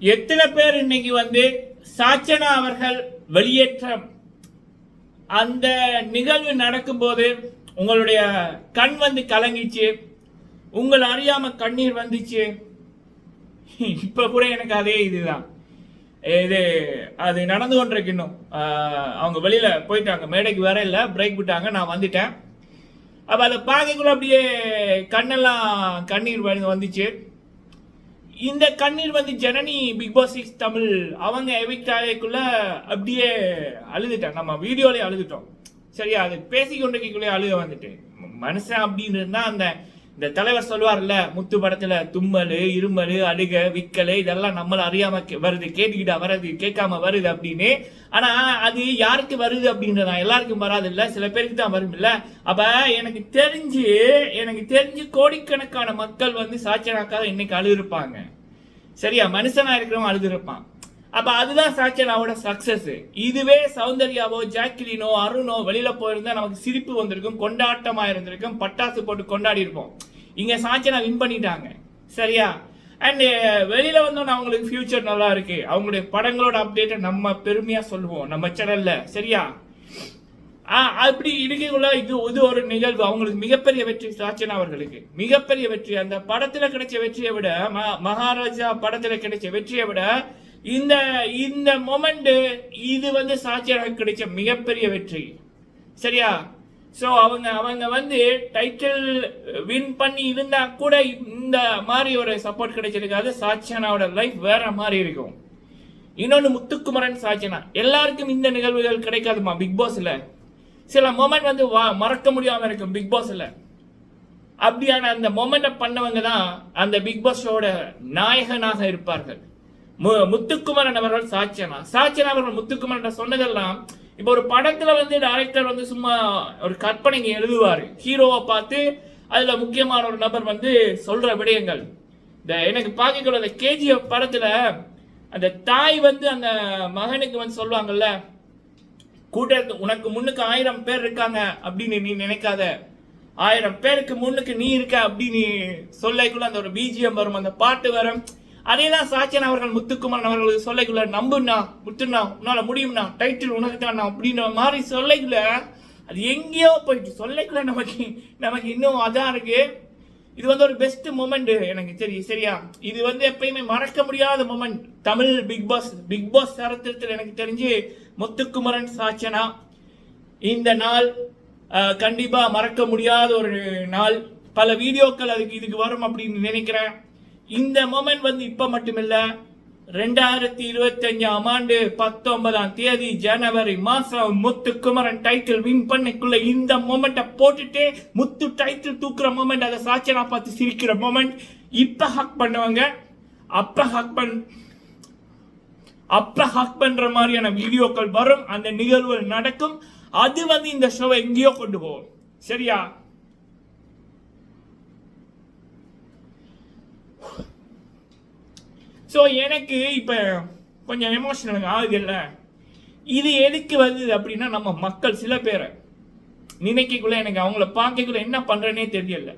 எத்தனை பேர் இன்னைக்கு வந்து சாச்சனா அவர்கள் வெளியேற்றம்? அந்த நிகழ்வு நடக்கும்போது உங்களுடைய கண் வந்து கலங்கிச்சு உங்களை அறியாம கண்ணீர் வந்துச்சு. இப்ப கூட எனக்கு அதே இதுதான். இது அது நடந்து கொண்டிருக்கு இன்னும். அவங்க வெளியில போயிட்டாங்க. மேடைக்கு வேற இல்லை பிரேக் விட்டாங்க நான் வந்துட்டேன். அப்ப அதை பார்க்கக்குள்ள அப்படியே கண்ணெல்லாம் கண்ணீர் வந்துச்சு. இந்த கண்ணீர் வந்து Janani Bigg Boss six Tamil அவங்க எவிக்ட் ஆகக்குள்ள அப்படியே அழுதுட்டேன் நம்ம வீடியோலேயே அழுதுட்டோம். சரியா அது பேசிக்கொண்டிருக்கக்குள்ளே அழுக வந்துட்டு. மனுஷன் அப்படின்னு இருந்தால் அந்த இந்த தலைவர் சொல்லுவார்ல முத்து படத்துல தும்மல் இருமல் அழுக விக்கல் இதெல்லாம் நம்மள அறியாம கே- வருது கேட்டுக்கிட்டா வருது கேட்காம வருது அப்படின்னு. ஆனா அது யாருக்கு வருது அப்படின்றதா? எல்லாருக்கும் வராது இல்ல சில பேருக்கு தான் வரும் இல்ல அப்ப எனக்கு தெரிஞ்சு எனக்கு தெரிஞ்சு கோடிக்கணக்கான மக்கள் வந்து சாட்சியனாக்காக இன்னைக்கு அழுதுருப்பாங்க. சரியா? மனுஷனா இருக்கிறவன் அழுதுருப்பான். அப்போ அதுதான் சாச்சனாவோட சக்ஸஸ் இதுவே சௌந்தர்யாவோ ஜாக்லினோ அருணோ வெளியில் போயிருந்தா நமக்கு சிரிப்பு வந்திருக்கும் கொண்டாட்டமாக இருந்திருக்கும் பட்டாசு போட்டு கொண்டாடி இருப்போம். இங்கே சாச்சனா வின் பண்ணிட்டாங்க. சரியா? அண்ட் eh, வெளியில் வந்தோம் அவங்களுக்கு ஃபியூச்சர் நல்லா இருக்கு. அவங்களுடைய படங்களோட அப்டேட்டை நம்ம பெருமையாக சொல்லுவோம் நம்ம சேனலில் சரியா? ஆ, அப்படி இருக்கக்குள்ள இது இது ஒரு நிகழ்வு. அவங்களுக்கு மிகப்பெரிய வெற்றி சாச்சனா அவர்களுக்கு. மிகப்பெரிய வெற்றி. அந்த படத்தில் கிடைச்ச வெற்றியை விட ம- மகாராஜா படத்தில் கிடைச்ச வெற்றியை விட இந்த இந்த மொமெண்ட் இது வந்து சாட்சியாக கிடைச்ச மிகப்பெரிய வெற்றி. சரியா? ஸோ அவங்க அவங்க வந்து டைட்டில் வின் பண்ணி இருந்தா கூட இந்த மாதிரி ஒரு சப்போர்ட் கிடைச்சிருக்காது. சாட்சியானாவோட லைஃப் வேற மாதிரி இருக்கும். இன்னொன்று முத்துக்குமரன் சாட்சியனா. எல்லாருக்கும் இந்த நிகழ்வுகள் கிடைக்காதுமா பிக் பாஸ்ல சில மொமெண்ட் வந்து வா- மறக்க முடியாமல் இருக்கும் பிக் பாஸ்ல அப்படியான அந்த மொமெண்ட்டை பண்ணவங்க தான் அந்த பிக் பாஸோட நாயகனாக இருப்பார்கள். முத்துக்குமரன் அவர்கள் சாட்சியனா சாட்சியன் அவர்கள் முத்துக்குமரன் சொன்னதெல்லாம் இப்போ ஒரு படத்துல வந்து டைரக்டர் வந்து சும்மா ஒரு கற்பனைங்க எழுதுவாரு. ஹீரோவை பார்த்து அதுல முக்கியமான ஒரு நபர் வந்து சொல்ற விடயங்கள். இந்த எனக்கு பார்க்கக்கூட அந்த கேஜிஎஃப் படத்துல அந்த தாய் வந்து அந்த மகனுக்கு வந்து சொல்லுவாங்கல்ல கூட்டத்து உனக்கு முன்னுக்கு ஆயிரம் பேர் இருக்காங்க அப்படின்னு நீ நினைக்காத. ஆயிரம் பேருக்கு முன்னுக்கு நீ இருக்க அப்படின்னு சொல்லக்குள்ள அந்த ஒரு பிஜிஎம் வரும். அந்த பாட்டு வரும். அதே தான் சாச்சன் அவர்கள் முத்துக்குமரன் அவர்களுக்கு சொல்லைக்குள்ள நம்புண்ணா முத்துண்ணா உன்னால முடியும்ண்ணா டைட்டில் உனக்கு தான் அப்படின்ற மாதிரி சொல்லைக்குள்ள அது எங்கேயோ போயிட்டு சொல்லைக்குள்ள நமக்கு நமக்கு இன்னும் அதான் இருக்கு. இது வந்து ஒரு பெஸ்ட் மூமெண்ட் எனக்கு சரி சரியா? இது வந்து எப்பயுமே மறக்க முடியாத moment Tamil Bigg Boss Bigg Boss சரித்திரத்தில் எனக்கு தெரிஞ்சு முத்துக்குமரன் சாச்சனா இந்த நாள் கண்டிப்பாக கண்டிப்பா மறக்க முடியாத ஒரு நாள். பல வீடியோக்கள் அதுக்கு இதுக்கு வரும் அப்படின்னு நினைக்கிறேன். இந்த மொமெண்ட் வந்து இப்ப மட்டுமில்ல ரெண்டாயிரத்தி இருபத்தி அஞ்சாம் ஆண்டு பத்தொன்பதாம் தேதி ஜனவரி மாசம் முத்து குமரன் டைட்டில் வின் பண்ணிக்குள்ள இந்த மொமெண்ட்டை போட்டுட்டு முத்து டைட்டில் தூக்குற மொமெண்ட் அதை சாச்சனா பார்த்து சிரிக்கிற மொமெண்ட் இப்ப ஹக் பண்ணுவாங்க. அப்ப ஹக் பண் அப்ப ஹக் பண்ற மாதிரியான வீடியோக்கள் வரும் அந்த நிகழ்வுகள் நடக்கும். அது வந்து இந்த ஷோவை எங்கேயோ கொண்டு போகும். சரியா? ஸோ எனக்கு இப்போ கொஞ்சம் எமோஷனல் ஆகுது இல்லை இது எதுக்கு வருது அப்படின்னா நம்ம மக்கள் சில பேரை நினைக்கக்குள்ள எனக்கு அவங்கள பார்க்கக்குள்ள என்ன பண்ணுறேனே தெரியல.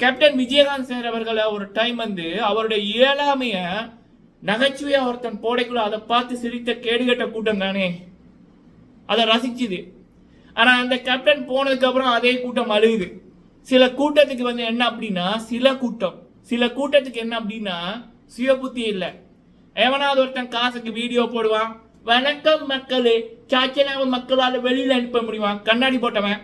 கேப்டன் விஜயகாந்த் சார் அவர்கள் ஒரு டைம் வந்து அவருடைய இயலாமையை நகைச்சுவையாக ஒருத்தன் போடைக்குள்ள அதை பார்த்து சிரித்த கேடுகட்ட கூட்டம் தானே? அதை ரசிச்சுது. ஆனால் அந்த கேப்டன் போனதுக்கப்புறம் அதே கூட்டம் அழுகுது. சில கூட்டத்துக்கு வந்து என்ன அப்படின்னா சில கூட்டம். சில கூட்டத்துக்கு என்ன அப்படின்னா சுய புத்தி இல்லை. எவனாவது ஒருத்தன் காசுக்கு வீடியோ போடுவான் வணக்கம் மக்களே சாச்சனாவ மக்களால் வெளியில் அனுப்ப முடியுமா? கண்ணாடி போட்டவன்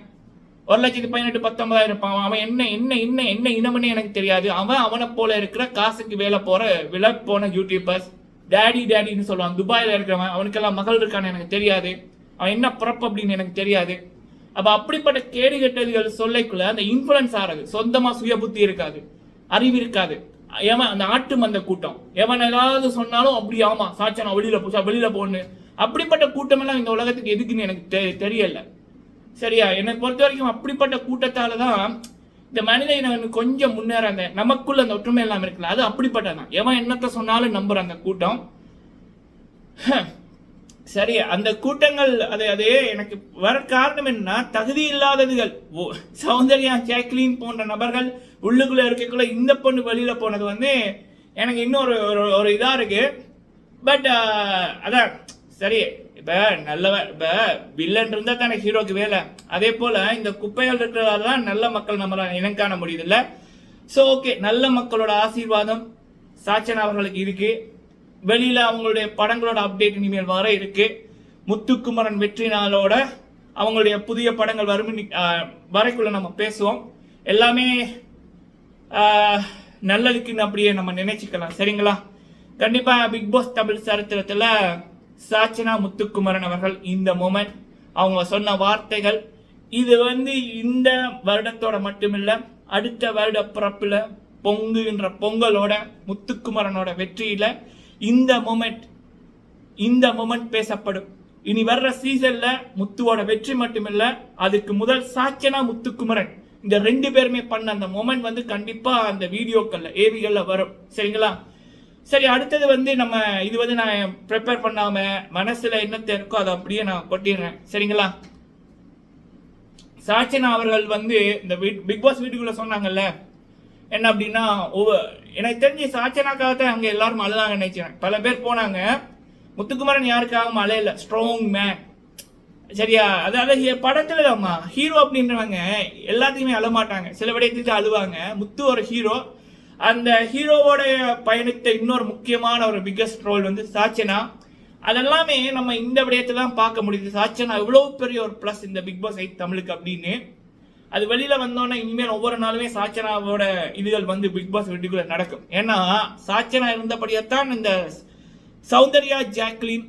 ஒரு லட்சத்தி பதினெட்டு பத்தொன்பதாயிரம் இருப்பான் அவன் என்ன என்ன என்ன என்ன இனம்னு எனக்கு தெரியாது. அவன் அவனை போல இருக்கிற காசுக்கு வேலை போற விலை போன யூடியூபர்ஸ் டேடி டேடின்னு சொல்லுவான். துபாயில் இருக்கிறவன் அவனுக்கெல்லாம் மகள் இருக்கான்னு எனக்கு தெரியாது. அவன் என்ன பிறப்பு அப்படின்னு எனக்கு தெரியாது. அப்போ அப்படிப்பட்ட கேடு கெட்டதுகள் சொல்லைக்குள்ள அந்த இன்ஃபுளுன்ஸ் ஆறது. சொந்தமாக சுய புத்தி இருக்காது. அறிவு இருக்காது. எவன் அந்த ஆட்டு மந்த கூட்டம். எவன் ஏதாவது சொன்னாலும் அப்படி ஆமா சாச்சனா வெளியில போச்சா வெளியில போன்னு. அப்படிப்பட்ட கூட்டம் எல்லாம் இந்த உலகத்துக்கு எதுக்குன்னு எனக்கு தெ- தெரியல. சரியா? என்னை பொறுத்த வரைக்கும் அப்படிப்பட்ட கூட்டத்தால தான் இந்த மனித இனம் கொஞ்சம் முன்னேற அந்த நமக்குள்ள அந்த ஒற்றுமை எல்லாம் இருக்குல்ல அது அப்படிப்பட்டதான் எவன் என்னத்த சொன்னாலும் நம்புற அந்த கூட்டம். சரி அந்த கூட்டங்கள் அது அது எனக்கு வர காரணம் என்ன தகுதி இல்லாததுகள். ஓ, சௌந்தர்யா ஜாக்லின் போன்ற நபர்கள் உள்ளுக்குள்ள இருக்கக்குள்ள இந்த பொண்ணு வெளியில போனது வந்து எனக்கு இன்னொரு ஒரு ஒரு இதாக இருக்கு. பட் அதான் சரி இப்போ நல்லவ இப்போ வில்லன் இருந்தால் தானே ஹீரோக்கு வேலை. அதே போல் இந்த குப்பைகள் இருக்கிறதால தான் நல்ல மக்கள் நம்மளால் இனம் காண முடியுதில்ல ஸோ ஓகே நல்ல மக்களோட ஆசீர்வாதம் சாச்சன் அவர்களுக்கு இருக்குது வெளியில அவங்களுடைய படங்களோட அப்டேட் இனிமேல் வர இருக்கு. முத்துக்குமரன் வெற்றி நாளோட அவங்களுடைய புதிய படங்கள் வரும் வரைக்குள்ள நம்ம பேசுவோம். எல்லாமே நல்லதுக்குன்னு அப்படியே நம்ம நினைச்சுக்கலாம். சரிங்களா? கண்டிப்பா பிக் பாஸ் தமிழ் சரித்திரத்துல சாச்சனா முத்துக்குமரன் அவர்கள் இந்த மொமெண்ட் அவங்க சொன்ன வார்த்தைகள். இது வந்து இந்த வருடத்தோட மட்டுமில்ல அடுத்த வருட பிறப்புல பொங்குகின்ற பொங்கலோட முத்துக்குமரனோட வெற்றியில இந்த மூமெண்ட் இந்த மூமெண்ட் பேசப்படும். இனி வர்ற சீசன்ல முத்துவோட வெற்றி மட்டுமில்ல அதுக்கு முதல் சாச்சனா முத்துக்குமரன். இந்த ரெண்டு பேருமே பண்ண அந்த மொமெண்ட் வந்து கண்டிப்பா அந்த வீடியோக்கள்ல ஏவிகள்ல வரும். சரிங்களா? சரி அடுத்தது வந்து நம்ம இது வந்து நான் ப்ரிப்பேர் பண்ணாம மனசுல என்ன இருக்கோ அதை அப்படியே நான் கொட்டிடுறேன். சரிங்களா? சாச்சனா அவர்கள் வந்து இந்த பிக் பாஸ் வீட்டுக்குள்ள சொன்னாங்கல்ல என்ன அப்படின்னா ஒவ்வொரு எனக்கு தெரிஞ்சு சாச்சனாக்காக தான் அங்கே எல்லாரும் அழுதாங்க நினைச்சேன் பல பேர் போனாங்க. முத்துக்குமரன் யாருக்காகவும் அலையல ஸ்ட்ராங் மேன் சரியா? அதாவது படத்துல அம்மா. ஹீரோ அப்படின்றவங்க எல்லாத்தையுமே அழ மாட்டாங்க சில விடயத்துக்கு அழுவாங்க. முத்து ஒரு ஹீரோ அந்த ஹீரோவோட பயணித்த இன்னொரு முக்கியமான ஒரு பிக்கஸ்ட் ரோல் வந்து சாச்சனா. அதெல்லாமே நம்ம இந்த விடயத்தை தான் பார்க்க முடியுது. சாச்சனா இவ்வளவு பெரிய ஒரு ப்ளஸ் இந்த பிக் பாஸ் எயிட் தமிழுக்கு அப்படின்னு. அது வெளியில வந்தோன்னே இனிமேல் ஒவ்வொரு நாளுமே சாச்சனாவோட இதுகள் வந்து பிக் பாஸ் வீட்டுக்குள்ள நடக்கும். ஏன்னா சாச்சனா இருந்தபடியத்தான் இந்த சௌந்தர்யா ஜாக்லின்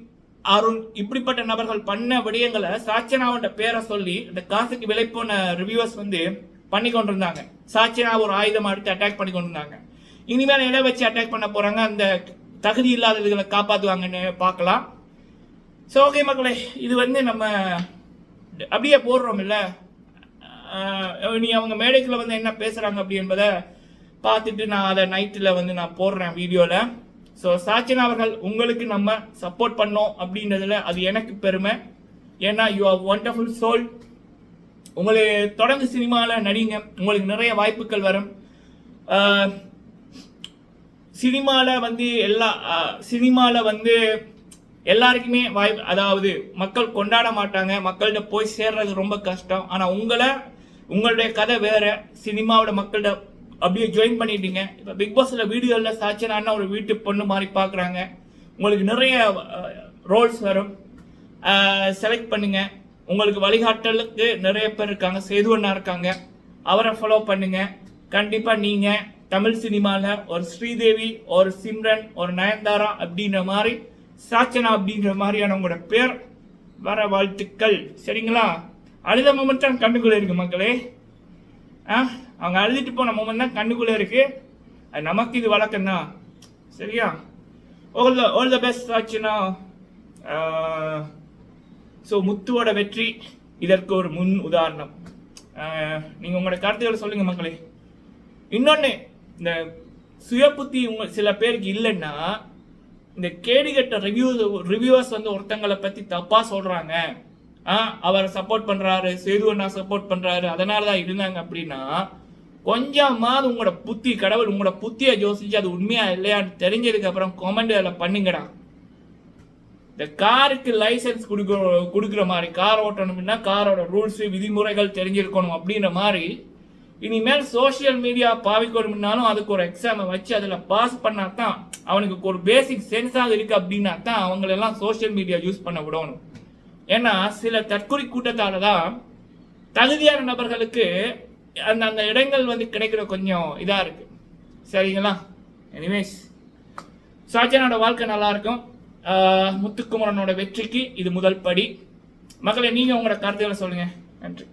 அருண் இப்படிப்பட்ட நபர்கள் பண்ண விடயங்களை சாச்சனாவோட பேரை சொல்லி இந்த காசுக்கு விலை போன ரிவ்யூவர்ஸ் வந்து பண்ணி கொண்டிருந்தாங்க. சாச்சனா ஒரு ஆயுதம் எடுத்து அட்டாக் பண்ணி கொண்டிருந்தாங்க. இனிமேல் எதை வச்சு அட்டாக் பண்ண போறாங்க? அந்த தகுதி இல்லாத இதுகளை காப்பாத்துவாங்கன்னு பார்க்கலாம். ஸோ ஓகே மக்களே இது வந்து நம்ம அப்படியே போடுறோம் இல்லை? நீ அவங்க மேடைக்குள்ள வந்து என்ன பேசுறாங்க அப்படி என்பதை பார்த்துட்டு நான் அதை நைட்டில் வந்து நான் போடுறேன் வீடியோவில் ஸோ சாச்சினா அவர்கள் உங்களுக்கு நம்ம சப்போர்ட் பண்ணோம் அப்படின்றதுல அது எனக்கு பெருமை. ஏன்னா யூ ஆர் ஒண்டர்ஃபுல் சோல் உங்களை தொடர்ந்து சினிமாவில் நடிங்க. உங்களுக்கு நிறைய வாய்ப்புகள் வரும். சினிமாவில் வந்து எல்லா சினிமாவில் வந்து எல்லாருக்குமே வாய்ப்பு அதாவது மக்கள் கொண்டாட மாட்டாங்க. மக்கள்கிட்ட போய் சேர்றது ரொம்ப கஷ்டம். ஆனால் உங்களை உங்களுடைய கதை வேற சினிமாவோட மக்கள்கிட்ட அப்படியே ஜாயின் பண்ணிட்டீங்க. இப்போ பிக் பாஸில் வீடியோவில் சாச்சனான ஒரு வீட்டு பொண்ணு மாதிரி பார்க்குறாங்க உங்களுக்கு நிறைய ரோல்ஸ் வரும். செலக்ட் பண்ணுங்க. உங்களுக்கு வழிகாட்டலுக்கு நிறைய பேர் இருக்காங்க. சேதுவண்ணா இருக்காங்க. அவரை ஃபாலோ பண்ணுங்க. கண்டிப்பாக நீங்கள் தமிழ் சினிமாவில் ஒரு ஸ்ரீதேவி ஒரு சிம்ரன் ஒரு நயன்தாரா அப்படின்ற மாதிரி சாச்சனா அப்படின்ற மாதிரியான உங்களோட பேர் வர வாழ்த்துக்கள். சரிங்களா? அழுத மொமெண்ட் தான் கண்ணுக்குள்ளே இருக்குது மக்களே. ஆ? அவங்க அழுதுட்டு போன மொமெண்ட் தான் கண்ணுக்குள்ளே இருக்குது அது நமக்கு இது வழக்கம் தான். சரியா? All the all the best ஆச்சுன்னா ஸோ முத்துவோட வெற்றி இதற்கு ஒரு முன் உதாரணம். நீங்கள் உங்களோட கருத்துக்களை சொல்லுங்க மக்களே. இன்னொன்று இந்த சுய புத்தி உங்க சில பேருக்கு இல்லைன்னா இந்த கேடிகட்ட ரிவ்யூ ரிவ்யூவர்ஸ் வந்து ஒருத்தங்களை பற்றி தப்பாக சொல்கிறாங்க அவரை சப்போர்ட் பண்றாரு சேதுவண்ணா சப்போர்ட் பண்றாரு அதனால தான் இருந்தாங்க அப்படின்னா கொஞ்சமாவது உங்களோட புத்தி கடவுள் உங்களோட புத்தியை யோசிச்சு அது உண்மையா இல்லையான்னு தெரிஞ்சதுக்கு அப்புறம் கமெண்ட் அதில் பண்ணுங்கடா. இந்த காருக்கு லைசென்ஸ் கொடுக்குற கொடுக்குற மாதிரி கார் ஓட்டணும்னா காரோட ரூல்ஸ் விதிமுறைகள் தெரிஞ்சிருக்கணும் அப்படின்ற மாதிரி இனிமேல் சோஷியல் மீடியா பாவிக்கணும்னாலும் அதுக்கு ஒரு எக்ஸாமை வச்சு அதில் பாஸ் பண்ணா தான் அவனுக்கு ஒரு பேசிக் சென்ஸாக இருக்கு அப்படின்னா தான் அவங்களெல்லாம் சோஷியல் மீடியா யூஸ் பண்ண விடணும். ஏன்னா சில தற்கொலை கூட்டத்தால தான் தகுதியான நபர்களுக்கு அந்த அந்த இடங்கள் வந்து கிடைக்கிற கொஞ்சம் இதாக இருக்கு. சரிங்களா? எனிவேஸ் சாஜனோட வாழ்க்கை நல்லா இருக்கும் முத்துக்குமரனோட வெற்றிக்கு இது முதல் படி. மக்களை நீங்க உங்களோட கருத்துக்களை சொல்லுங்க. நன்றி.